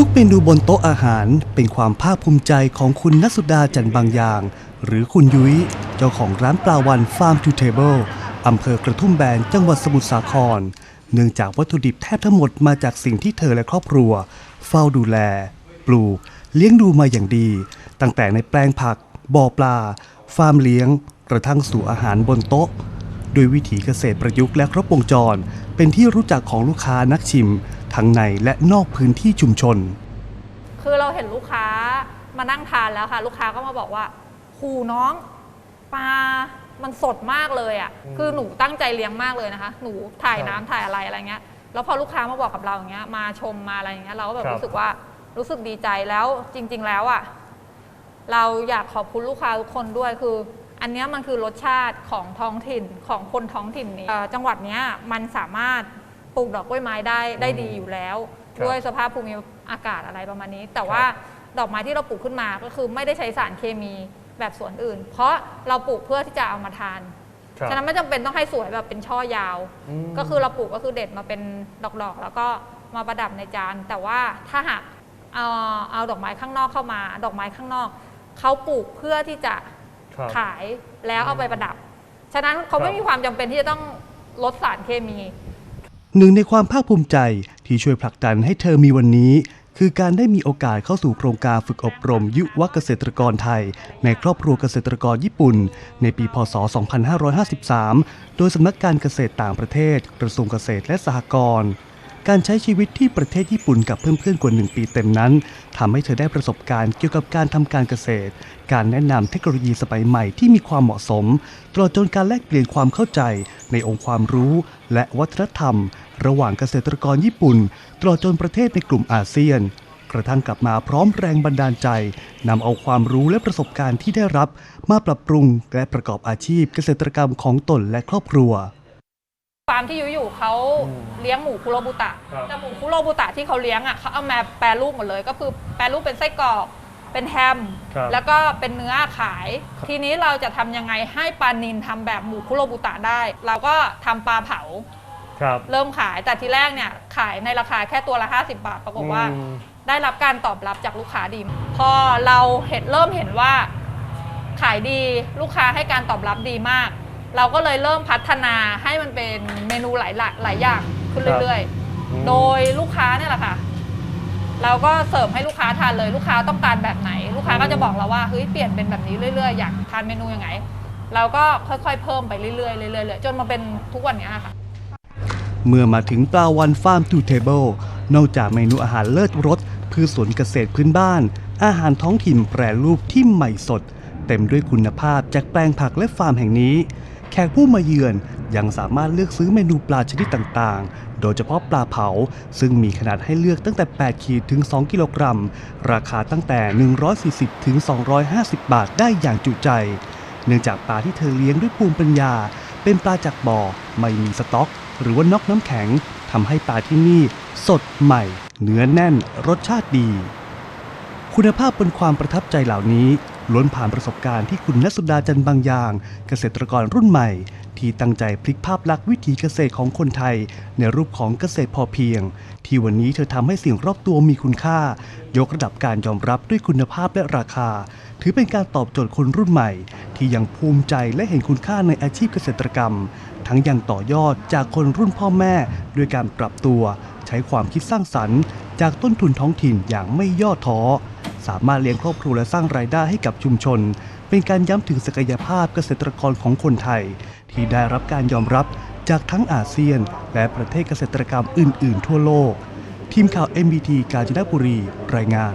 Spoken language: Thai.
ทุกเมนูบนโต๊ะอาหารเป็นความภาคภูมิใจของคุณนัสุดาจันบางอย่าง หรือคุณยุ้ย เจ้าของร้านปลาวันฟาร์มทูเทเบิลอำเภอกระทุ่มแบนจังหวัดสมุทรสาคร เนื่องจากวัตถุดิบแทบทั้งหมดมาจากสิ่งที่เธอและครอบครัว เฝ้าดูแล ปลูก เลี้ยงดูมาอย่างดี ตั้งแต่ในแปลงผัก บ่อปลา ฟาร์มเลี้ยง กระทั่งสู่อาหารบนโต๊ะ โดยวิถีเกษตรประยุกต์และครบวงจร เป็นที่รู้จักของลูกค้านักชิม ทั้งในและนอกพื้นที่ชุมชน คือเราเห็นลูกค้ามานั่งทานแล้วค่ะ ลูกค้าก็มาบอกว่าหูน้องปลามันสดมากเลยอะ่ะ คือหนูตั้งใจเลี้ยงมากเลยนะคะ หนูถ่ายน้ำถ่ายอะไรอะไรเงี้ย แล้วพอลูกค้ามาบอกกับเราอย่างเงี้ย มาชมมาอะไรอย่างเงี้ย เราก็แบบครับรู้สึกว่ารู้สึกดีใจแล้วจริง ๆ แล้วอะ่ะ เราอยากขอบคุณลูกค้าทุกคนด้วยคือ อันเนี้ยมันคือรสชาติของท้องถิ่นของคนท้องถิ่นนี้เอ่อจังหวัดเนี้ยมันสามารถ ปลูกดอกกล้วยไม้ได้ได้ดีอยู่แล้ว ครับด้วยสภาพภูมิอากาศอะไรประมาณนี้ แต่ว่าดอกไม้ที่เราปลูกขึ้นมาก็คือไม่ได้ใช้สารเคมีแบบสวนอื่น เพราะเราปลูกเพื่อที่จะเอามาทาน ครับฉะนั้นไม่จำเป็นต้องให้สวยแบบเป็นช่อยาว อืม ก็คือเราปลูกก็คือเด็ดมาเป็นดอกๆ แล้วก็มาประดับในจาน แต่ว่าถ้าหากเอาเอาดอกไม้ข้างนอกเข้ามา ดอกไม้ข้างนอกเขาปลูกเพื่อที่จะครับ ขายแล้วเอาไปประดับ ฉะนั้นเขาไม่ครับ มีความจำเป็นที่จะต้องลดสารเคมี หนึ่งในความภาคภูมิใจที่ช่วยผลักดันให้เธอมีวันนี้ คือการได้มีโอกาสเข้าสู่โครงการฝึกอบรมยุวเกษตรกรไทย ในครอบครัวเกษตรกรญี่ปุ่น ในปี พศ 2553 โดยสำนักการเกษตรต่างประเทศ กระทรวงเกษตรและสหกรณ์ การใช้ชีวิตที่ประเทศญี่ปุ่นกับเพื่อนๆกว่าหนึ่งปีเต็มนั้นทำให้เธอได้ประสบการณ์เกี่ยวกับการทำการเกษตร การแนะนำเทคโนโลยีสมัยใหม่ที่มีความเหมาะสมตลอดจนการแลกเปลี่ยนความเข้าใจในองค์ความรู้ และวัฒนธรรม ระหว่างเกษตรกรญี่ปุ่นตลอดจนประเทศในกลุ่มอาเซียนกระทั่งกลับมาพร้อมแรงบันดาลใจนำเอาความรู้และประสบการณ์ที่ได้รับ มาปรับปรุงและประกอบอาชีพเกษตรกรรมของตนและครอบครัวาร์มที่อยู่อยู่เขาเลี้ยงหมูคุโรบุตะครับ แต่หมูคุโรบุตะที่เขาเลี้ยงอะเขาเอามาแปรรูปหมดเลย ก็คือแปรรูปเป็นไส้กรอกเป็นแฮม ครับแล้วก็เป็นเนื้อขาย ทีนี้เราจะทำยังไงให้ปลานินทำแบบหมูคุโรบุตะได้ เราก็ทำปลาเผา ครับเริ่มขายแต่ทีแรกเนี่ยขายในราคาแค่ตัวละ 50 บาท ปรากฏว่า อืม ได้รับการตอบรับจากลูกค้าดี พอเราเห็นเริ่มเห็นว่าขายดีลูกค้าให้การตอบรับดีมาก เราก็เลยเริ่มพัฒนาให้มันเป็นเมนูหลายหลายหลายอย่างขึ้นเรื่อยอืมๆโดยลูกค้าเนี่ยแหละค่ะ เราก็เสิร์ฟให้ลูกค้าทานเลยลูกค้าต้องการแบบไหน ลูกค้าก็จะบอกเราว่าเฮ้ยเปลี่ยนเป็นแบบนี้เรื่อยๆ อยากทานเมนูยังไง เราก็ค่อยๆ เพิ่มไปเรื่อยๆเรื่อยๆเรื่อยๆจนมาเป็นทุกวันเนี้ยค่ะ เมื่อมาถึงปลาวันฟาร์มทูเทเบิลนอกจากเมนูอาหารเลิศรสพืชสวนเกษตรพื้นบ้าน อาหารท้องถิ่นแปรรูปที่ใหม่สด เต็มด้วยคุณภาพจากแปลงผักและฟาร์มแห่งนี้ แขกผู้มาเยือนยังสามารถเลือกซื้อเมนูปลาชนิดต่างๆ โดยเฉพาะปลาเผา ซึ่งมีขนาดให้เลือกตั้งแต่ 8 ขีดถึง 2 กิโลกรัม ราคาตั้งแต่ 140 ถึง 250 บาทได้อย่างจุใจ เนื่องจากปลาที่เธอเลี้ยงด้วยภูมิปัญญา เป็นปลาจากบ่อ ไม่มีสต๊อก หรือว่านอกน้ำแข็งทำให้ปลาที่นี่ สดใหม่ เนื้อแน่น รสชาติดี คุณภาพบนความประทับใจเหล่านี้ ล้วนผ่านประสบการณ์ที่คุณนัสุดาจันบางอย่าง เกษตรกรรุ่นใหม่ ที่ตั้งใจพลิกภาพลักษณ์วิถีเกษตรของคนไทย ในรูปของเกษตรพอเพียง ที่วันนี้เธอทำให้สิ่งรอบตัวมีคุณค่า ยกระดับการยอมรับด้วยคุณภาพและราคา ถือเป็นการตอบโจทย์คนรุ่นใหม่ ที่ยังภูมิใจและเห็นคุณค่าในอาชีพเกษตรกรรม ทั้งยังต่อยอดจากคนรุ่นพ่อแม่ด้วยการปรับตัว ใช้ความคิดสร้างสรรค์ จากต้นทุนท้องถิ่นอย่างไม่ย่อท้อ สามารถเลี้ยงครอบครัวและสร้างรายได้ให้กับชุมชน เป็นการย้ำถึงศักยภาพเกษตรกรของคนไทย ที่ได้รับการยอมรับจากทั้งอาเซียน และประเทศเกษตรกรรมอื่น ๆ ทั่วโลก ทีมข่าว MBT กาญจนบุรี รายงาน